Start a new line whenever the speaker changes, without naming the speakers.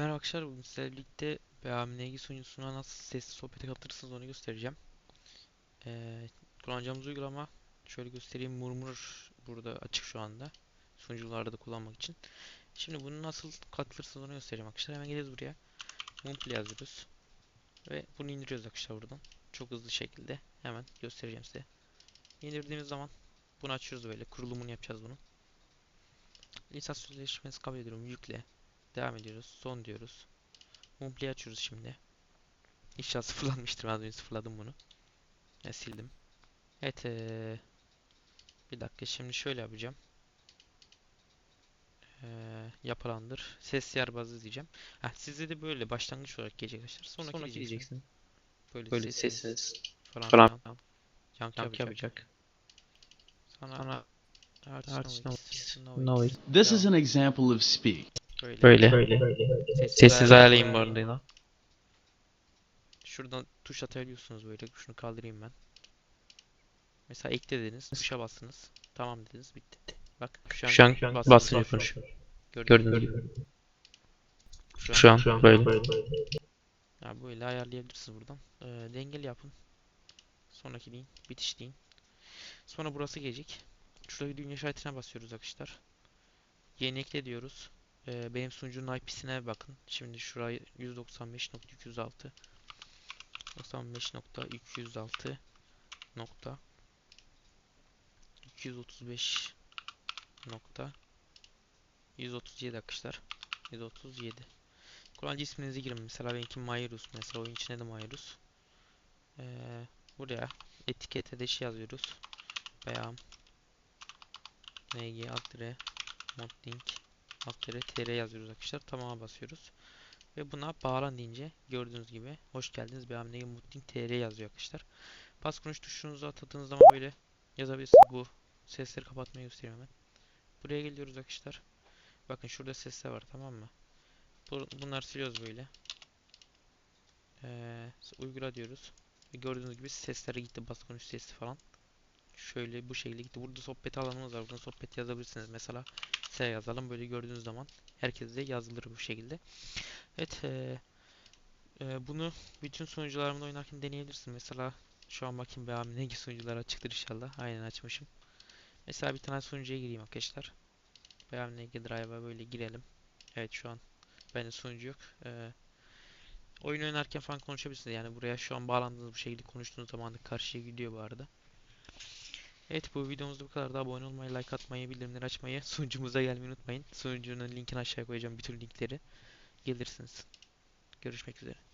Merhaba arkadaşlar, bugün sizlerle birlikte BAMNG sunucusuna nasıl sesli sohbete katılırsınız onu göstereceğim. Ee, kullanacağımız uygulama şöyle göstereyim. Murmur burada açık şu anda. Sunucularda da kullanmak için. Şimdi bunu nasıl katılırsınız onu göstereceğim arkadaşlar. Hemen geliyoruz buraya. Mumple yazıyoruz. Ve bunu indiriyoruz arkadaşlar buradan. Çok hızlı şekilde. Hemen göstereceğim size. İndirdiğimiz zaman bunu açıyoruz böyle. Kurulumunu yapacağız bunun. Lisans sözleşmesi kabul ediyorum. Yükle. Devam ediyoruz. Son diyoruz. Mumple'yi açıyoruz şimdi. İnşallah sıfırlanmıştır. Az önce sıfırladım bunu. Ve sildim. Evet. eee, bir dakika. Şimdi şöyle yapacağım. Eee yapılandır. Ses yer bazı diyeceğim. Heh, sizde de böyle başlangıç olarak gelecek arkadaşlar. Sonraki,
Sonraki
diyeceksin. Böyle,
Böyle
sessiz
sessiz
falan
falan
filan. Yankı
yankı
yapacak.
yapacak.
Sonra
Sonra
artist
artist
noise,
noise,
noise.
This is an example of speak.
Böyle.
Böyle.
Sessiz,
Sessiz
ayarlayın
ayarlayın
bu arada.
arada.
Şuradan tuş atabiliyorsunuz böyle. Şunu kaldırayım ben. Mesela ekle dediniz. Tuşa bastınız. Tamam dediniz. Bitti. Bak şu an,
Şu an
basınca
basınca
konuşuyor. Gördüğünüz gibi. Şu an,
Şu an böyle.
ya böyle ayarlayabilirsiniz buradan. Ee, dengeli yapın. Sonraki deyin. Bitiş deyin. Sonra burası gelecek. Şuradaki düğün işaretine basıyoruz arkadaşlar. Yeni ekle diyoruz. Ee, benim sunucunun IP'sine bakın. Şimdi şurayı 195.206 95.206 nokta 235 nokta 137 arkadaşlar. 137 kullanıcı isminizi girin. Mesela benimki Mayrus. Mesela oyun içine de Mayrus. Ee, buraya etikete de şey yazıyoruz. Beyam ng adre modding adre tr yazıyoruz arkadaşlar. Tamama basıyoruz. Ve buna bağlan deyince gördüğünüz gibi hoş geldiniz. Beyam ng modding tr yazıyor arkadaşlar. Bas konuş tuşunuzu atadığınız zaman böyle yazabilirsiniz. Bu sesleri kapatmayı göstereyim hemen. Buraya geliyoruz arkadaşlar. Bakın şurada sesler var tamam mı? Bu- bunları siliyoruz böyle. Ee, uygula diyoruz. Ve gördüğünüz gibi seslere gitti. Bas konuş sesi falan. Şöyle bu şekilde gitti. Burada sohbet alanımız var. Buradan sohbet yazabilirsiniz. Mesela Yazalım. Böyle gördüğünüz zaman herkese de yazılır bu şekilde. Evet ee, ee, bunu bütün sunucularımda oynarken deneyebilirsin. Mesela şu an bakayım be abi hangi sunucular açıktır inşallah. Aynen açmışım. Mesela bir tane sunucuya gireyim arkadaşlar. Veya NG Drive'a böyle girelim. Evet şu an bende sunucu yok. Ee, oyun oynarken falan konuşabilirsiniz. Yani buraya şu an bağlandığınız bu şekilde konuştuğunuz zaman da karşıya gidiyor bu arada Evet bu videomuzda bu kadar da abone olmayı, like atmayı, bildirimleri açmayı, sunucumuza gelmeyi unutmayın. Sunucunun linkini aşağıya koyacağım bütün linkleri. Gelirsiniz. Görüşmek üzere.